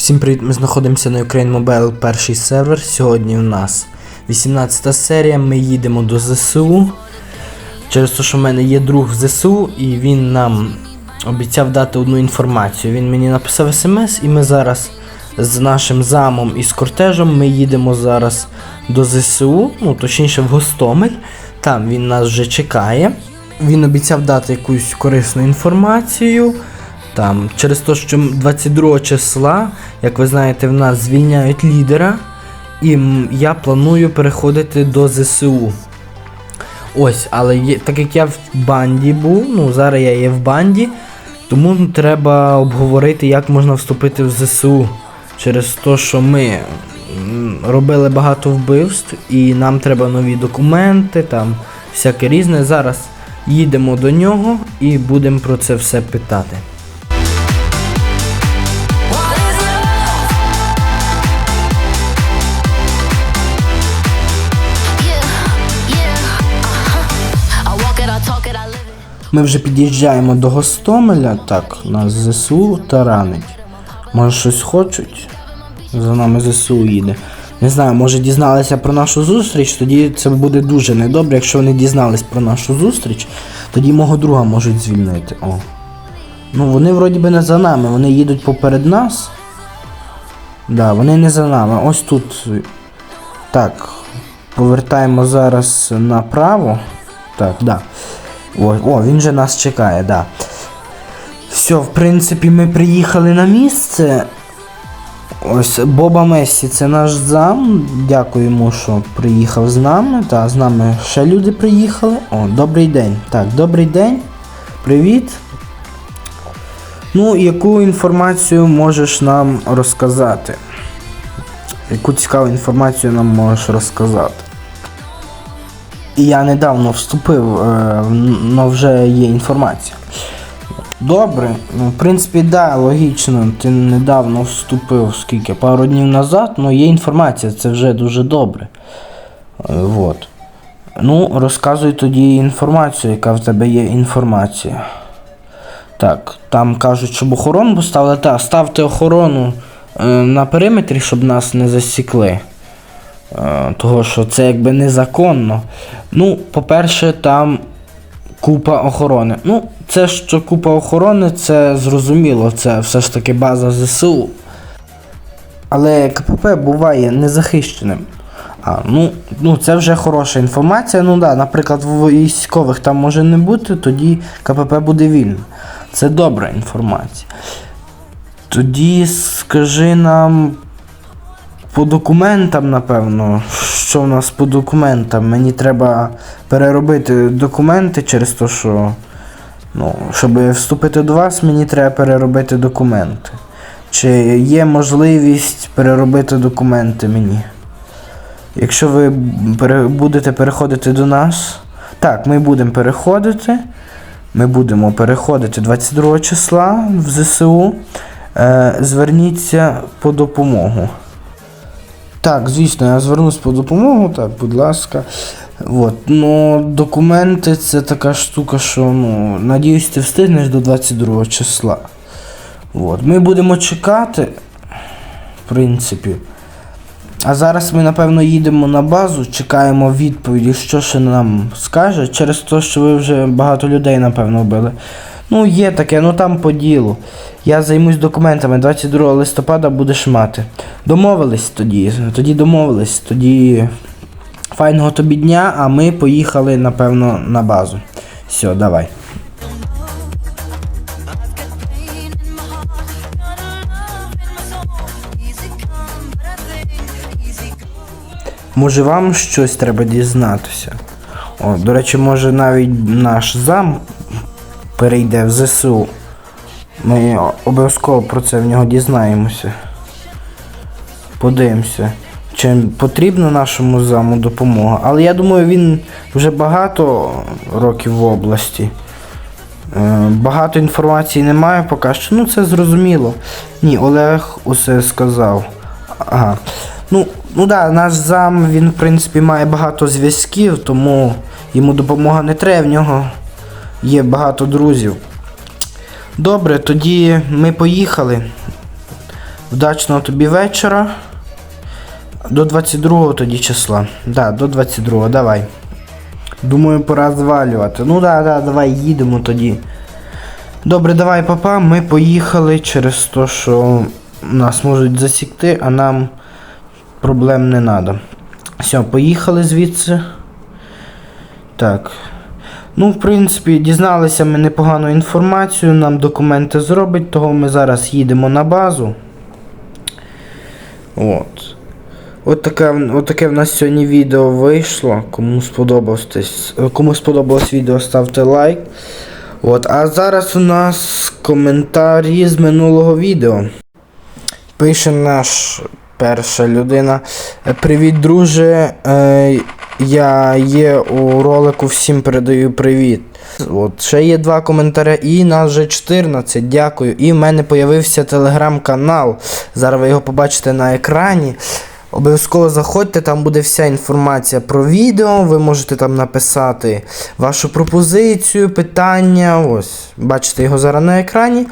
Всім привіт, ми знаходимося на Ukraine Mobile перший сервер. Сьогодні у нас 18 серія. Ми їдемо до ЗСУ. Через те, що в мене є друг в ЗСУ, і він нам обіцяв дати одну інформацію. Він мені написав смс, і ми зараз з нашим замом і з кортежем ми їдемо зараз до ЗСУ, ну точніше в Гостомель. Там він нас вже чекає. Він обіцяв дати якусь корисну інформацію. Там, через те, що 22 числа, як ви знаєте, в нас звільняють лідера, і я планую переходити до ЗСУ. Ось, але є, так як я в банді був, ну зараз я є в банді, тому треба обговорити, як можна вступити в ЗСУ. Через те, що ми робили багато вбивств, і нам треба нові документи, там всяке різне. Зараз їдемо до нього і будемо про це все питати. Ми вже під'їжджаємо до Гостомеля, так, нас ЗСУ таранить. Може щось хочуть? За нами ЗСУ їде. Не знаю, може дізналися про нашу зустріч, тоді це буде дуже недобре. Якщо вони дізнались про нашу зустріч, тоді мого друга можуть звільнити. О. Ну вони вроді би не за нами, вони їдуть поперед нас. Да, вони не за нами. Ось тут. Так. Повертаємо зараз направо. Так, да. О, о, він же нас чекає, да. Все, в принципі, ми приїхали на місце. Ось Боба Мессі, це наш зам. Дякую йому, що приїхав з нами. Та з нами ще люди приїхали. О, добрий день. Так, добрий день. Привіт. Ну, яку інформацію можеш нам розказати? Яку цікаву інформацію нам можеш розказати? І я недавно вступив, але вже є інформація. Добре, ну в принципі, да, логічно, ти недавно вступив скільки, пару днів назад, але є інформація, це вже дуже добре. Е, Вот. Ну, розказуй тоді інформацію, яка в тебе є інформація. Так, там кажуть, щоб охорону поставили. Так, ставте охорону е, на периметрі, щоб нас не засікли. Е, того, що це якби незаконно. Ну, по-перше, там купа охорони. Ну, це що купа охорони, це зрозуміло, це все ж таки база ЗСУ. Але КПП буває незахищеним. А, ну, ну це вже хороша інформація. Ну да, наприклад, в військових там може не бути, тоді КПП буде вільним. Це добра інформація. Тоді скажи нам по документам, напевно, що в нас по документам? Мені треба переробити документи через те, що ну, щоб вступити до вас, мені треба переробити документи. Чи є можливість переробити документи мені? Якщо ви будете переходити до нас, так, ми будемо переходити. Ми будемо переходити 22 числа в ЗСУ. Е, зверніться по допомогу. Так, звісно, я звернусь по допомогу, так, будь ласка. От. Ну, документи це така штука, що ну, надіюсь, ти встигнеш до 22 числа. От. Ми будемо чекати, в принципі. А зараз ми, напевно, їдемо на базу, чекаємо відповіді, що ще нам скаже, через те, що ви вже багато людей, напевно, вбили. Ну, є таке, ну там по ділу. Я займусь документами 22 листопада будеш мати. Домовились тоді. Тоді домовились, тоді файного тобі дня, а ми поїхали, напевно, на базу. Все, давай. Може вам щось треба дізнатися? О, до речі, може навіть наш зам перейде в ЗСУ. Ми обов'язково про це в нього дізнаємося. Подивимося, чи потрібна нашому заму допомога. Але я думаю, він вже багато років в області. Е, Багато інформації немає поки що. Ну це зрозуміло. Ні, Олег усе сказав. Ага. Ну, ну да, наш зам, він в принципі має багато зв'язків, тому йому допомога не треба, в нього є багато друзів. Добре, тоді ми поїхали. Вдачного тобі вечора. До 22 тоді числа. Да, до 22, давай. Думаю, пора звалювати. Ну да, да, давай їдемо тоді. Добре, давай, папа, ми поїхали через те, що нас можуть засікти, а нам проблем не треба. Все, поїхали звідси. Так. Ну, в принципі, дізналися ми непогану інформацію, нам документи зробить, того ми зараз їдемо на базу. От. От таке, от таке в нас сьогодні відео вийшло. Кому сподобалось, кому сподобалось відео, ставте лайк. От, а зараз у нас коментарі з минулого відео. Пише наш перша людина. «Е, Привіт, друже. Я є у ролику, всім передаю привіт. От, ще є два коментаря, і нас вже 14, дякую. І в мене появився телеграм-канал. Зараз ви його побачите на екрані. Обов'язково заходьте, там буде вся інформація про відео. Ви можете там написати вашу пропозицію, питання. Ось, бачите його зараз на екрані.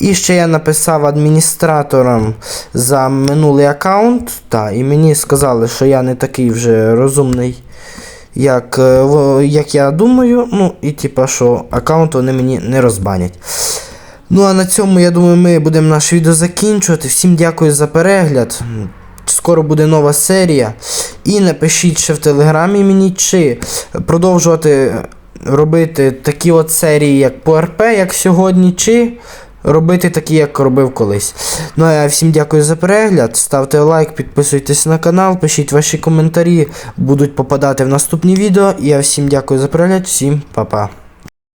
І ще я написав адміністраторам за минулий аккаунт. Та, і мені сказали, що я не такий вже розумний, як, е, як я думаю. Ну, і типа, що аккаунт вони мені не розбанять. Ну а на цьому, я думаю, ми будемо наше відео закінчувати. Всім дякую за перегляд. Скоро буде нова серія. І напишіть ще в телеграмі мені, чи продовжувати робити такі от серії, як по РП, як сьогодні, чи робити такі, як робив колись. Ну а всім дякую за перегляд. Ставте лайк, підписуйтесь на канал, пишіть ваші коментарі, будуть попадати в наступні відео. Я всім дякую за перегляд, всім па-па.